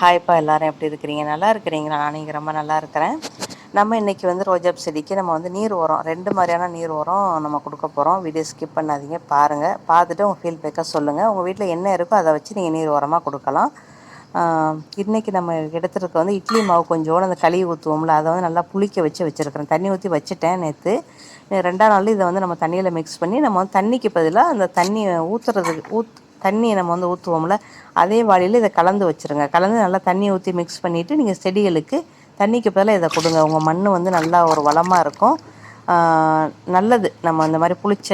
ஹாய்ப்பா எல்லாரும் எப்படி இருக்கிறீங்க? நல்லா இருக்கிறீங்களா? நான் இங்கே ரொம்ப நல்லா இருக்கிறேன். நம்ம இன்றைக்கி வந்து ரோஜாப் செடிக்கு நம்ம வந்து நீர் உரம் ரெண்டு மாதிரியான நீர் உரம் நம்ம கொடுக்க போகிறோம் வீடியோ ஸ்கிப் பண்ணாதீங்க பாருங்கள் பார்த்துட்டு உங்கள் ஃபீல்பேக்காக சொல்லுங்கள் உங்கள் வீட்டில் என்ன இருக்கோ அதை வச்சு நீங்கள் நீர் உரமாக கொடுக்கலாம். இன்றைக்கி நம்ம எடுத்துருக்க வந்து இட்லி மாவு கொஞ்சோடு அந்த களி ஊற்றுவோம்ல அதை வந்து நல்லா புளிக்க வச்சு வச்சுருக்கிறேன். தண்ணி ஊற்றி வச்சுட்டேன் நேற்று ரெண்டாம் நாள் இதை வந்து நம்ம தண்ணியில் மிக்ஸ் பண்ணி நம்ம வந்து தண்ணிக்கு பதிலாக அந்த தண்ணி ஊற்றுறதுக்கு ஊத் தண்ணியை நம்ம வந்து ஊற்றுவோம்ல அதே வாளியில் இதை கலந்து வச்சுருங்க. கலந்து நல்லா தண்ணியை ஊற்றி மிக்ஸ் பண்ணிவிட்டு நீங்கள் செடிகளுக்கு தண்ணிக்கு பதிலாக இதை கொடுங்க. உங்கள் மண் வந்து நல்லா ஒரு வளமாக இருக்கும். நல்லது. நம்ம அந்த மாதிரி புளிச்ச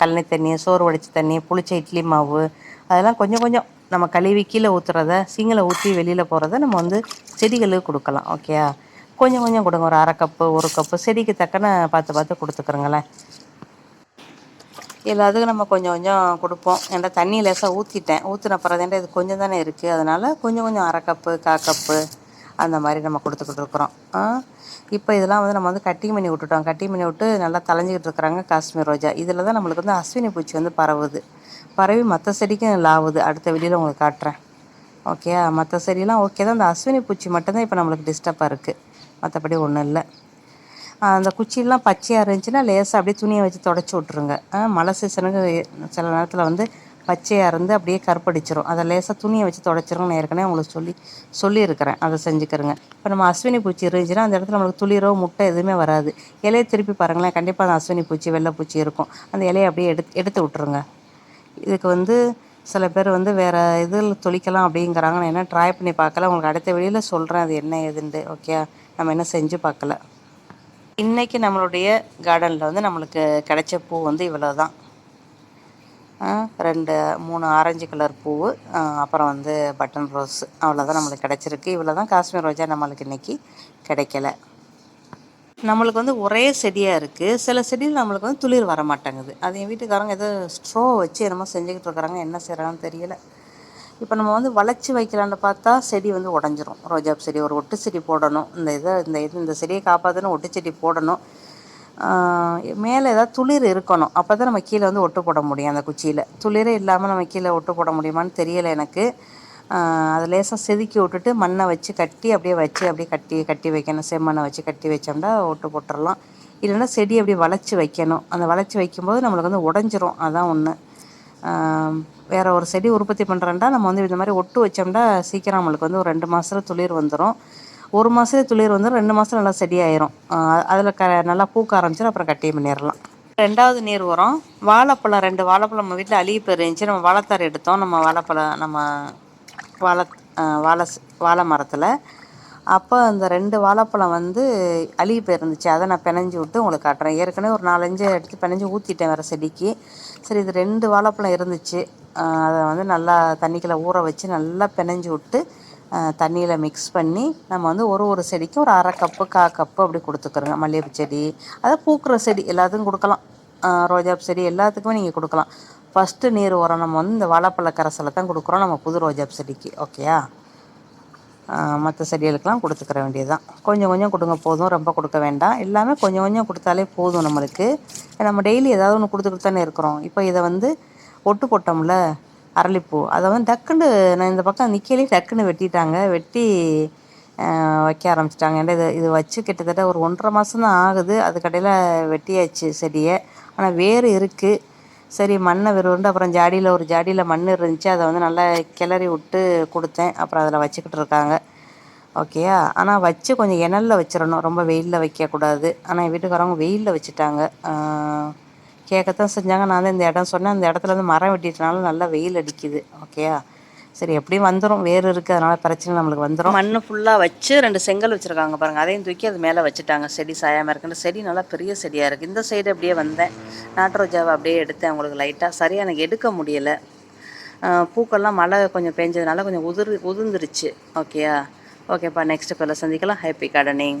கல்லணை தண்ணி சோறு வடித்த தண்ணி புளிச்ச இட்லி மாவு அதெல்லாம் கொஞ்சம் கொஞ்சம் நம்ம கழுவி கீழே ஊற்றுறத சிங்கில் ஊற்றி வெளியில் போகிறத நம்ம வந்து செடிகளுக்கு கொடுக்கலாம். ஓகேயா கொஞ்சம் கொஞ்சம் கொடுங்க. ஒரு அரை கப்பு ஒரு கப்பு செடிக்கு தக்கன பார்த்து பார்த்து கொடுத்துக்குறோங்களேன். எல்லாத்துக்கும் நம்ம கொஞ்சம் கொஞ்சம் கொடுப்போம். ஏன்டா தண்ணி லேசாக ஊற்றிட்டேன் ஊற்றின பிறந்தேன்டா இது கொஞ்சம் தானே இருக்குது அதனால் கொஞ்சம் கொஞ்சம் அரை கப்பு கா கப்பு அந்த மாதிரி நம்ம கொடுத்துக்கிட்டு இருக்கிறோம். இப்போ இதெல்லாம் வந்து நம்ம வந்து கட்டிங் பண்ணி விட்டுட்டோம். கட்டிங் பண்ணி விட்டு நல்லா தலைஞ்சிக்கிட்டு இருக்கிறாங்க காஷ்மீர் ரோஜா. இதில் தான் நம்மளுக்கு வந்து அஸ்வினி பூச்சி வந்து பரவுது. பரவி மற்ற செடிக்கும் லாவுது. அடுத்த வெளியில் உங்களுக்கு காட்டுறேன். ஓகே மற்ற செடியெலாம் ஓகே தான். அந்த அஸ்வினி பூச்சி மட்டும்தான் இப்போ நம்மளுக்கு டிஸ்டர்பாக இருக்குது மற்றபடி ஒன்றும் இல்லை. அந்த குச்சிலாம் பச்சையாக இருந்துச்சுன்னா லேசாக அப்படியே துணியை வச்சு தொடச்சி விட்ருங்க மழை சீசனுக்கு சில நேரத்தில் வந்து பச்சையாக இருந்து அப்படியே கருப்படிச்சிரும். அதை லேசாக துணியை வச்சு தொடச்சிரும் நான் ஏற்கனவே உங்களுக்கு சொல்லி சொல்லியிருக்கிறேன். அதை செஞ்சுக்கிறேங்க இப்போ நம்ம அஸ்வினி பூச்சி இருந்துச்சுன்னா அந்த இடத்துல நம்மளுக்கு துளிரோ முட்டை எதுவுமே வராது. இலையை திருப்பி பாருங்களேன். கண்டிப்பாக அந்த அஸ்வினி பூச்சி வெள்ளை பூச்சி இருக்கும். அந்த இலையை அப்படியே எடுத்து எடுத்து விட்ருங்க இதுக்கு வந்து சில பேர் வந்து வேறு இதில் தொளிக்கலாம் அப்படிங்கிறாங்க. நான் என்ன ட்ரை பண்ணி பார்க்கல. உங்களுக்கு அடுத்த வெளியில் சொல்கிறேன் அது என்ன ஏதுன்ட்டு. ஓகே நம்ம என்ன செஞ்சு பார்க்கல. இன்றைக்கி நம்மளுடைய கார்டனில் வந்து நம்மளுக்கு கிடைச்ச பூ வந்து இவ்வளோ தான் ரெண்டு மூணு ஆரஞ்சு கலர் பூ அப்புறம் வந்து பட்டன் ரோஸ் அவ்வளோதான் நம்மளுக்கு கிடச்சிருக்கு. இவ்வளோ தான் காஷ்மீர் ரோஜா நம்மளுக்கு இன்றைக்கி கிடைக்கல. நம்மளுக்கு வந்து ஒரே செடியாக இருக்குது சில செடியில் நம்மளுக்கு வந்து துளிர் வர மாட்டேங்குது அது என் வீட்டுக்காரங்க ஏதோ ஸ்ட்ரோ வச்சு என்னமோ செஞ்சுக்கிட்டு இருக்கிறாங்க என்ன செய்கிறாங்கன்னு தெரியலை. இப்போ நம்ம வந்து வளைச்சி வைக்கலான்னு பார்த்தா செடி வந்து உடஞ்சிரும். ரோஜாப் செடி ஒரு ஒட்டு செடி போடணும். இந்த இதை இந்த இது இந்த செடியை காப்பாற்றணும் ஒட்டு செடி போடணும். மேலே ஏதாவது துளிர் இருக்கணும். அப்போ தான் நம்ம கீழே வந்து ஒட்டு போட முடியும் அந்த குச்சியில். துளிரே இல்லாமல் நம்ம கீழே ஒட்டு போட முடியுமான்னு தெரியலை எனக்கு. அதை லேசாக செதுக்கி விட்டுட்டு மண்ணை வச்சு கட்டி அப்படியே வச்சு அப்படியே கட்டி கட்டி வைக்கணும். செம்மண்ணை வச்சு கட்டி வச்சோம்னா ஒட்டு போட்டுடலாம் இல்லைன்னா செடி அப்படியே வளைச்சி வைக்கணும். அந்த வளைச்சி வைக்கும்போது நம்மளுக்கு வந்து உடஞ்சிரும். அதான் ஒன்று வேறு ஒரு செடி உற்பத்தி பண்ணுறேன்டா நம்ம வந்து இந்த மாதிரி ஒட்டு வச்சோம்னா சீக்கிரம் நம்மளுக்கு வந்து ஒரு ரெண்டு மாதத்துல துளிர் வந்துடும் ஒரு மாதத்துல துளிர் வந்துடும் ரெண்டு மாதத்துல நல்லா செடியாயிரும் அதில் க நல்லா பூக்க ஆரம்பிச்சிடும் அப்புறம் கட்டி பண்ணிடலாம். ரெண்டாவது நீர் உரம் வாழைப்பழம் ரெண்டு வாழைப்பழம் நம்ம வீட்டில் அழுகி போயிருந்துச்சு நம்ம வாழைத்தார் எடுத்தோம் நம்ம வாழைப்பழம் நம்ம வாழை வாழை வாழை மரத்தில். அப்போ அந்த ரெண்டு வாழைப்பழம் வந்து அழுகி போயிருந்துச்சு அதை நான் பிணைஞ்சி விட்டு உங்களுக்கு காட்டுறேன். ஏற்கனவே ஒரு நாலஞ்சு எடுத்து பிணைஞ்சி ஊற்றிட்டேன் வேறு செடிக்கு. சரி இது ரெண்டு வாழைப்பழம் இருந்துச்சு. அதை வந்து நல்லா தண்ணிக்குள்ளே ஊற வச்சு நல்லா பிணைஞ்சி விட்டு தண்ணியில் மிக்ஸ் பண்ணி நம்ம வந்து ஒரு ஒரு செடிக்கும் ஒரு அரை கப்பு கா கப்பு அப்படி கொடுத்துக்குறோங்க. மல்லிகைப்பூ செடி அதை பூக்கிற செடி எல்லாத்துக்கும் கொடுக்கலாம். ரோஜாப் செடி எல்லாத்துக்குமே நீங்கள் கொடுக்கலாம். ஃபஸ்ட்டு நீர் உரம் நம்ம வந்து இந்த வாழைப்பழ கரைசலை தான் கொடுக்குறோம் நம்ம புது ரோஜாப் செடிக்கு. ஓகேயா மற்ற செடிகளுக்கெல்லாம் கொடுத்துக்கிற வேண்டியது தான் கொஞ்சம் கொஞ்சம் கொடுங்க போதும். ரொம்ப கொடுக்க வேண்டாம். எல்லாமே கொஞ்சம் கொஞ்சம் கொடுத்தாலே போதும் நம்மளுக்கு. நம்ம டெய்லி ஏதாவது ஒன்று கொடுத்துக்கிட்டு தானே இருக்கிறோம். இப்போ இதை வந்து ஒட்டு போட்டோம்ல அரளிப்பூ. அதை வந்து டக்குன்னு நான் இந்த பக்கம் நிற்கலே டக்குன்னு வெட்டிட்டாங்க. வெட்டி வைக்க ஆரம்பிச்சிட்டாங்க. ஏன்னா இது இது வச்சு கிட்டத்தட்ட ஒரு ஒன்றரை மாதம் தான் ஆகுது. அதுக்கடையில் வெட்டியாச்சு செடியை. ஆனால் வேறு இருக்குது சரி மண்ணை விரும்புண்டு அப்புறம் ஜாடியில் ஒரு ஜாடியில் மண் இருந்துச்சு. அதை வந்து நல்லா கிளறி விட்டு கொடுத்தேன். அப்புறம் அதில் வச்சுக்கிட்டு இருக்காங்க. ஓகேயா ஆனால் வச்சு கொஞ்சம் இணலில் வச்சிடணும். ரொம்ப வெயிலில் வைக்கக்கூடாது. ஆனால் என் வீட்டுக்காரவங்க வெயிலில் வச்சுட்டாங்க. கேட்கத்தான் செஞ்சாங்க. நான் வந்து இந்த இடம் சொன்னேன். அந்த இடத்துல வந்து மரம் வெட்டிட்டனால நல்லா வெயில் அடிக்குது. ஓகேயா சரி எப்படியும் வந்துடும் வேறு இருக்குது அதனால் பிரச்சனை நம்மளுக்கு வந்துடும் மண் ஃபுல்லாக வச்சு ரெண்டு செங்கல் வச்சுருக்காங்க பாருங்கள் அதையும் தூக்கி அது மேலே வச்சுட்டாங்க. செடி சாயாமல் இருக்குன்னு செடி நல்லா பெரிய செடியாக இருக்குது இந்த சைடு அப்படியே வந்தேன். நாட்ரோஜாவை அப்படியே எடுத்தேன் உங்களுக்கு லைட்டாக சரியாக எனக்கு எடுக்க முடியலை. பூக்கள்லாம் மழை கொஞ்சம் பெஞ்சதுனால கொஞ்சம் உதிர் உதிர்ந்துருச்சு. ஓகேயா ஓகேப்பா நெக்ஸ்ட் பேரில் சந்திக்கலாம். Happy gardening